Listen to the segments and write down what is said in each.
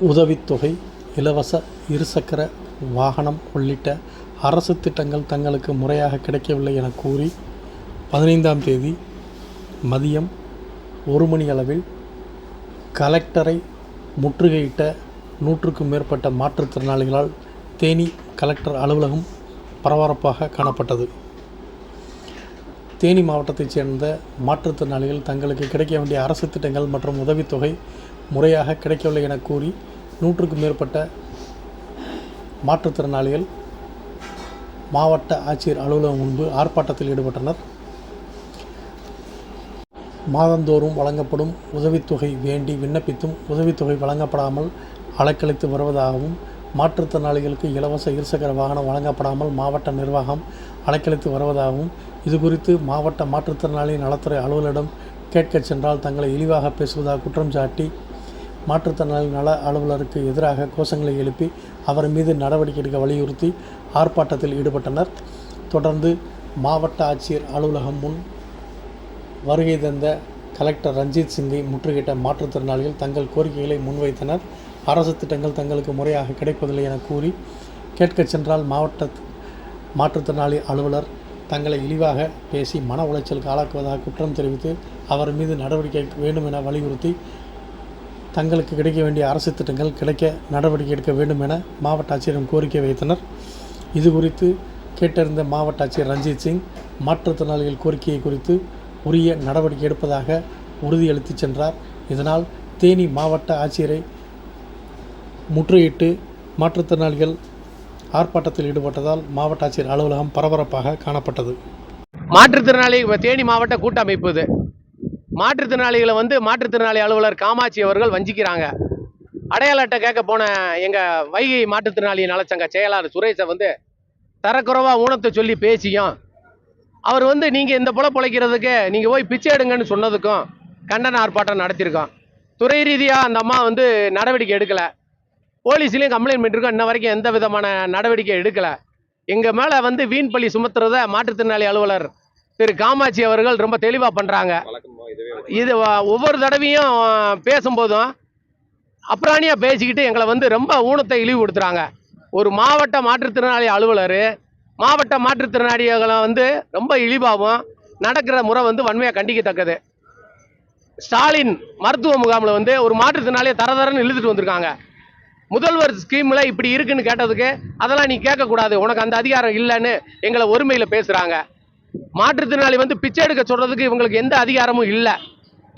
உதவித்தொகை இலவச இருசக்கர வாகனம் உள்ளிட்ட அரசு திட்டங்கள் தங்களுக்கு முறையாக கிடைக்கவில்லை என கூறி பதினைந்தாம் தேதி மதியம் ஒரு மணி அளவில் கலெக்டரை முற்றுகையிட்ட நூற்றுக்கும் மேற்பட்ட மாற்றுத்திறனாளிகளால் தேனி கலெக்டர் அலுவலகம் பரபரப்பாக காணப்பட்டது. தேனி மாவட்டத்தைச் சேர்ந்த மாற்றுத்திறனாளிகள் தங்களுக்கு கிடைக்க வேண்டிய அரசு திட்டங்கள் மற்றும் உதவித்தொகை முறையாக கிடைக்கவில்லை என கூறி நூற்றுக்கும் மேற்பட்ட மாற்றுத்திறனாளிகள் மாவட்ட ஆட்சியர் அலுவலகம் முன்பு ஆர்ப்பாட்டத்தில் ஈடுபட்டனர். மாதந்தோறும் வழங்கப்படும் உதவித்தொகை வேண்டி விண்ணப்பித்தும் உதவித்தொகை வழங்கப்படாமல் அலக்களித்து வருவதாகவும் மாற்றுத்திறனாளிகளுக்கு இலவச இருசக்கர வாகனம் வழங்கப்படாமல் மாவட்ட நிர்வாகம் அலக்களித்து வருவதாகவும் இது குறித்து மாவட்ட மாற்றுத்திறனாளி நலத்துறை அலுவலரிடம் கேட்கச் சென்றால் தங்களை இழிவாக பேசுவதாக குற்றம் சாட்டி மாற்றுத்திறனாளி நல அலுவலருக்கு எதிராக கோஷங்களை எழுப்பி அவர் மீது நடவடிக்கை எடுக்க வலியுறுத்தி ஆர்ப்பாட்டத்தில் ஈடுபட்டனர். தொடர்ந்து மாவட்ட ஆட்சியர் அலுவலகம் முன் வருகை தந்த கலெக்டர் ரஞ்சித் சிங்கை முற்றுகையிட்ட மாற்றுத்திறனாளிகள் தங்கள் கோரிக்கைகளை முன்வைத்தனர். அரசு திட்டங்கள் தங்களுக்கு முறையாக கிடைப்பதில்லை என கூறி கேட்கச் சென்றால் மாவட்ட மாற்றுத்திறனாளி அலுவலர் தங்களை இழிவாக பேசி மன உளைச்சலுக்கு ஆளாக்குவதாக குற்றம் தெரிவித்து அவர் மீது நடவடிக்கை வேண்டும் என வலியுறுத்தி தங்களுக்கு கிடைக்க வேண்டிய அரசு திட்டங்கள் கிடைக்க நடவடிக்கை எடுக்க வேண்டும் என மாவட்ட ஆட்சியரிடம் கோரிக்கை வைத்தனர். இது குறித்து கேட்டறிந்த மாவட்ட ஆட்சியர் ரஞ்சித் சிங் மாற்றுத்திறனாளிகள் கோரிக்கையை குறித்து உரிய நடவடிக்கை எடுப்பதாக உறுதியளித்து சென்றார். இதனால் தேனி மாவட்ட ஆட்சியரை முற்றுகையிட்டு மாற்றுத்திறனாளிகள் ஆர்ப்பாட்டத்தில் ஈடுபட்டதால் மாவட்ட ஆட்சியர் அலுவலகம் பரபரப்பாக காணப்பட்டது. மாற்றுத்திறனாளி தேனி மாவட்ட கூட்டமைப்பு இது. மாற்றுத்திறனாளிகளை வந்து மாற்றுத்திறனாளி அலுவலர் காமாட்சி அவர்கள் வஞ்சிக்கிறாங்க. அடையாள அட்டை கேட்க போன எங்கள் வைகை மாற்றுத்திறனாளி நலச்சங்க செயலாளர் சுரேஷை வந்து தரக்குறைவாக ஊனத்தை சொல்லி பேசியும். அவர் வந்து நீங்கள் இந்த புல பிழைக்கிறதுக்கு நீங்கள் போய் பிச்சை எடுங்கன்னு சொன்னதுக்கும் கண்டன ஆர்ப்பாட்டம் நடத்தியிருக்கோம் துறை ரீதியாக அந்த அம்மா வந்து நடவடிக்கை எடுக்கலை. போலீஸ்லேயும் கம்ப்ளைண்ட் பண்ணிருக்கோம். இன்ன வரைக்கும் எந்த விதமான நடவடிக்கை எடுக்கலை. எங்கள் மேலே வந்து வீண் பழி சுமத்துறத மாற்றுத்திறனாளி அலுவலர் திரு காமாட்சி அவர்கள் ரொம்ப தெளிவாக பண்ணுறாங்க இது ஒவ்வொரு தடவையும் பேசும்போதும் அப்புறாணியாக பேசிக்கிட்டு எங்களை வந்து ரொம்ப ஊனத்தை இழிவுபடுத்துகிறாங்க ஒரு மாவட்ட மாற்றுத்திறனாளி அலுவலர் மாவட்ட மாற்றுத்திறனாளிகளை வந்து ரொம்ப இழிவாகவும் நடக்கிற முறை வந்து வன்மையாக கண்டிக்கத்தக்கது. ஸ்டாலின் மருத்துவ முகாமில் வந்து ஒரு மாற்றுத்திறனாளியை தரதரன்னு இழுத்துட்டு வந்திருக்காங்க. முதல்வர் ஸ்கீமில் இப்படி இருக்குன்னு கேட்டதுக்கு அதெல்லாம் நீ கேட்கக்கூடாது உனக்கு அந்த அதிகாரம் இல்லைன்னு எங்களை ஒருமையில் பேசுகிறாங்க மாற்றுத்திறனாளி வந்து பிச்சை எடுக்க சொல்கிறதுக்கு இவங்களுக்கு எந்த அதிகாரமும் இல்லை.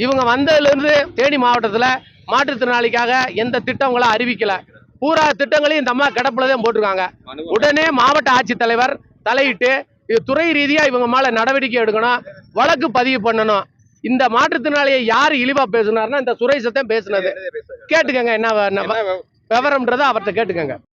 இவங்க வந்ததுலேருந்து தேனி மாவட்டத்தில் மாற்றுத்திறனாளிக்காக எந்த திட்டங்களும் அறிவிக்கல. பூரா திட்டங்களையும் இந்த அம்மா கிடப்பில் தான் போட்டிருக்காங்க உடனே மாவட்ட ஆட்சித்தலைவர் தலையிட்டு இது துறை ரீதியாக இவங்க மேலே நடவடிக்கை எடுக்கணும் வழக்கு பதிவு பண்ணணும். இந்த மாற்றுத்திறனாளியை யார் இழிவா பேசுனாருன்னா இந்த சுரேஷத்தை பேசுனது. கேட்டுக்கங்க என்ன விவரம்ன்றதை அவர்கிட்ட கேட்டுக்கங்க.